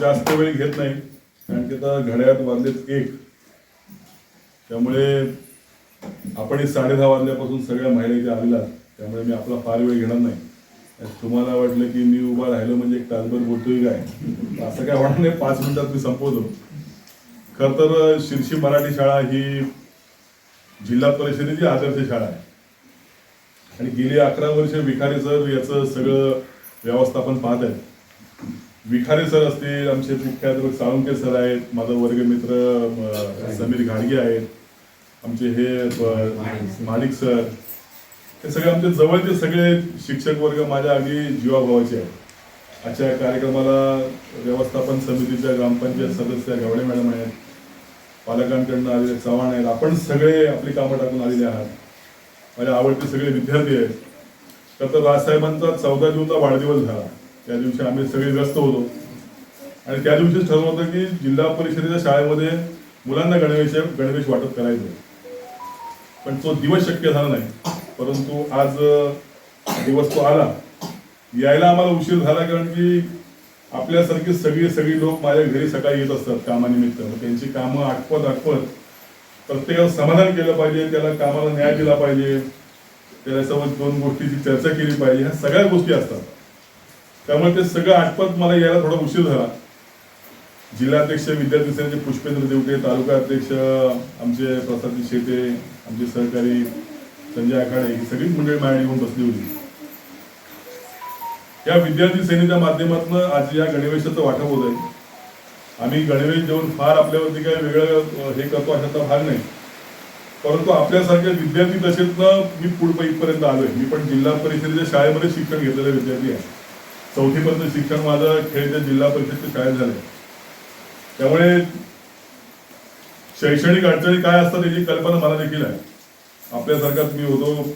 जास्त वेळ घेत नाही कारण की आता घड्यात वाजलेत एक. त्यामुळे आपण साडे दहा वाजल्यापासून सगळ्या महिला इथे आलेल्या त्यामुळे मी आपला फार वेळ घेणार नाही. तुम्हाला वाटलं की मी उभा राहिलो म्हणजे एक तासभर बोलतोय काय? असं काय होणार नाही पाच मिनिटात मी संपवतो. खर तर शिरशी मराठी शाळा ही जिल्हा परिषदेची आदर्श शाळा आहे. आणि गेली अकरा वर्ष विखारे सर याचं सगळं व्यवस्थापन पाहत आहेत. विखारे सर असतील आमचे मुख्याध्यापक साळुंके सर आहेत माझा वर्गमित्र समीर घाडगे आहेत आमचे हे माणिक सर. हे सगळे आमचे जवळचे सगळे शिक्षक वर्ग माझ्या अगदी जीवाभावाचे आहेत. आजच्या कार्यक्रमाला व्यवस्थापन समितीच्या ग्रामपंचायत सदस्य गवडे मॅडम आहेत पालकांकडनं आलेले चव्हाण आहेत आपण सगळे आपली कामं टाकून आलेले आहात. माझे आवडते सगळे विद्यार्थी आहेत. तर तर राजसाहेबांचा चौदा जूनचा वाढदिवस झाला. त्या दिवशी आम्ही सगळे व्यस्त होतो. आणि त्या दिवशीच ठरवलं होतं की जिल्हा परिषदेच्या शाळेमध्ये मुलांना गणवेश गणवेश वाटप करायचं. पण तो दिवस शक्य झाला नाही. परंतु आज दिवस तो आला. यायला आम्हाला उशीर झाला कारण की आपल्यासारखी सगळी सगळी लोक माझ्या घरी सकाळी येत असतात कामानिमित्त. मग त्यांची कामं आटपत आटपत प्रत्येकाला समाधान केलं पाहिजे त्याला कामाला न्याय दिला पाहिजे त्याच्यासोबत दोन गोष्टीची चर्चा केली पाहिजे ह्या सगळ्या गोष्टी असतात. त्यामुळे ते सगळं आटपत मला यायला थोडा उशीर झाला. जिल्हाध्यक्ष विद्यार्थी सेनेचे पुष्पेंद्र देवटे तालुका अध्यक्ष आमचे प्रसाद शेटे आमचे सहकारी संजय आखाडे ही सगळीच मंडळी माझ्या येऊन बसली होती. या विद्यार्थी सेनेच्या माध्यमातून आज या गणवेशाचं वाटप होत आहे आम्ही गणवेश देऊन फार आपल्यावरती काही वेगळं हे करतो अशाचा भाग नाही. परंतु आपल्यासारख्या विद्यार्थी दशेतनं मी पुढे इथपर्यंत आलोय. मी पण जिल्हा परिषदेच्या शाळेमध्ये शिक्षण घेतलेले विद्यार्थी आहे. चौथीपर्यंत शिक्षण माझं खेळच्या जिल्हा परिषदेच्या शाळेत झालंय. त्यामुळे शैक्षणिक अडचणी काय असतात याची कल्पना मला देखील आहे. आपल्यासारखाच मी होतो.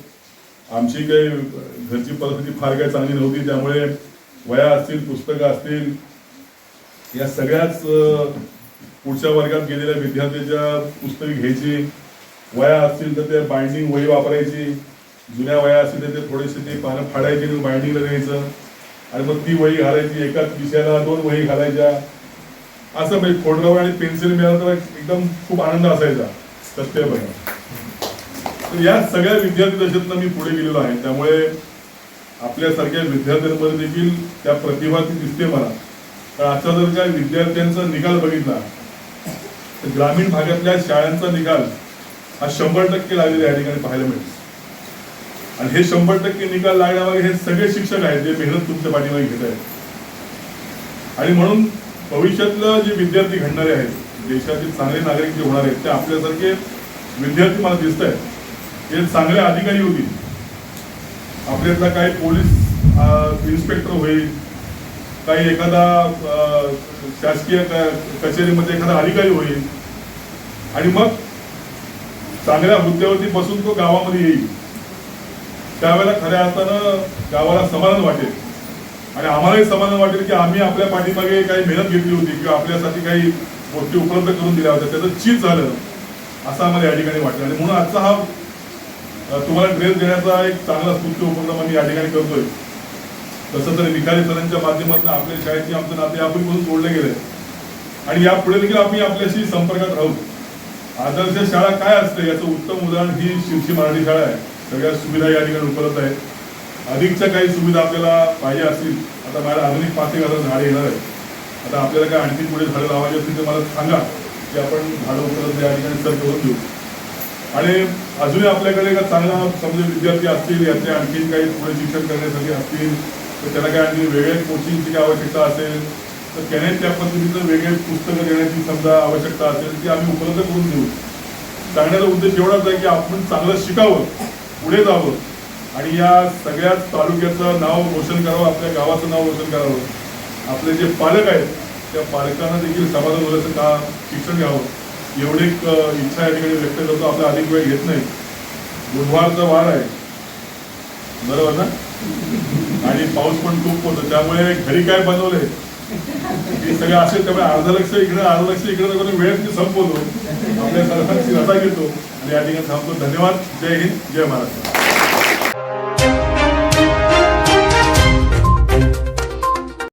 आमची काही घरची परिस्थिती फार काही चांगली नव्हती. त्यामुळे वया असतील पुस्तकं असतील या सगळ्याच पुढच्या वर्गात गेलेल्या विद्यार्थ्याच्या पुस्तके घ्यायची वया असतील तर ते बाइंडिंग वही वापरायची जुन्या वया असतील तर ते थोडेसे ते पानं फाडायची आणि बाइंडिंगला द्यायचं. आणि मग ती वही घालायची एकाच विषयाला दोन वही घालायच्या. असं म्हणजे खोडरबर आणि पेन्सिल मिळालं तर एकदम खूप आनंद असायचा. सत्य तर या सगळ्या विद्यार्थी दशेतनं मी पुढे गेलेलो आहे. त्यामुळे आपल्यासारख्या विद्यार्थ्यांमध्ये देखील त्या प्रतिभा ती दिसते मला. तर आजचा जर काय विद्यार्थ्यांचा निकाल बघितला तर ग्रामीण भागातल्या शाळांचा निकाल हा शंभर टक्के लागलेला या ठिकाणी पाहायला मिळतो आणि हे शंभर टक्के निकाल लागण्यामागे हे सगळे शिक्षक आहेत जे मेहनत तुमच्या पाठीमागे घेत आहेत. आणि म्हणून भविष्यातलं जे विद्यार्थी घडणारे आहेत देशातील चांगले नागरिक जे होणार आहेत ते आपल्यासारखे विद्यार्थी मला दिसत आहेत हे चांगले अधिकारी होतील. आपल्यातला काही पोलीस इन्स्पेक्टर होईल काही एखादा शासकीय कचेरीमध्ये एखादा अधिकारी होईल. आणि मग चांगल्या हुद्द्यावरती बसून तो गावामध्ये येईल. त्यावेळेला खऱ्या अर्थानं गावाला समाधान वाटेल. आणि आम्हालाही समाधान वाटेल की आम्ही आपल्या पाठीमागे काही मेहनत घेतली होती किंवा आपल्यासाठी काही गोष्टी उपलब्ध करून दिल्या होत्या. त्याचं चीज झालं. असं आम्हाला या ठिकाणी वाटलं आणि म्हणून आजचा हा तुम्हाला ड्रेस देण्याचा एक चांगला स्तुत्य उपक्रम आम्ही या ठिकाणी करतोय. तसं तर निकाली सरांच्या माध्यमातून आपल्या शाळेची आमचं नाते यापूर्वीपासून जोडले गेले. आणि यापुढे देखील आम्ही आपल्याशी संपर्कात राहू. आदर्श शाळा काय असते याचं उत्तम उदाहरण ही शिवशी मराठी शाळा आहे. सगळ्या सुविधा या ठिकाणी उपलब्ध आहेत. अधिकच्या काही सुविधा आपल्याला पाहिजे असतील आता मला आधुनिक पाच एक हजार झाडे येणार आहेत. आता आपल्याला काय आणखी पुढे झाडं लावायची असतील तर मला सांगा की आपण झाडं उपलब्ध या ठिकाणी सर करून देऊ आणि अजूनही आपल्याकडे का चांगला समजा विद्यार्थी असतील याचे आणखी काही पुढे शिक्षण करण्यासाठी असतील तर त्याला काय आणखी वेगळ्या कोचिंगची काही आवश्यकता असेल तर त्याने त्या पद्धतीचं वेगळे पुस्तकं देण्याची समजा आवश्यकता असेल ती आम्ही उपलब्ध करून देऊ. सांगण्याचा उद्देश एवढाच आहे की आपण चांगलं शिकावं. पुढे जावं आणि या सगळ्याच तालुक्याचं नाव रोशन करावं आपल्या गावाचं नाव रोशन करावं. आपले जे पालक आहेत त्या पालकांना देखील समाधान मुलाचं का शिक्षण घ्यावं? एवढी एक इच्छा या ठिकाणी व्यक्त करतो. आपला अधिक वेळ घेत नाही. बुधवारचा वार आहे. बरोबर ना? आणि पाऊस पण खूप होतो. त्यामुळे घरी काय बनवलंय? हे सगळं असेल त्यामुळे अर्धा लक्ष इकडे अर्धा लक्ष इकडे वेळ संपवतो. आपल्या सर्वांची रजा घेतो. आणि या ठिकाणी थांबतो. धन्यवाद. जय हिंद. जय महाराष्ट्र.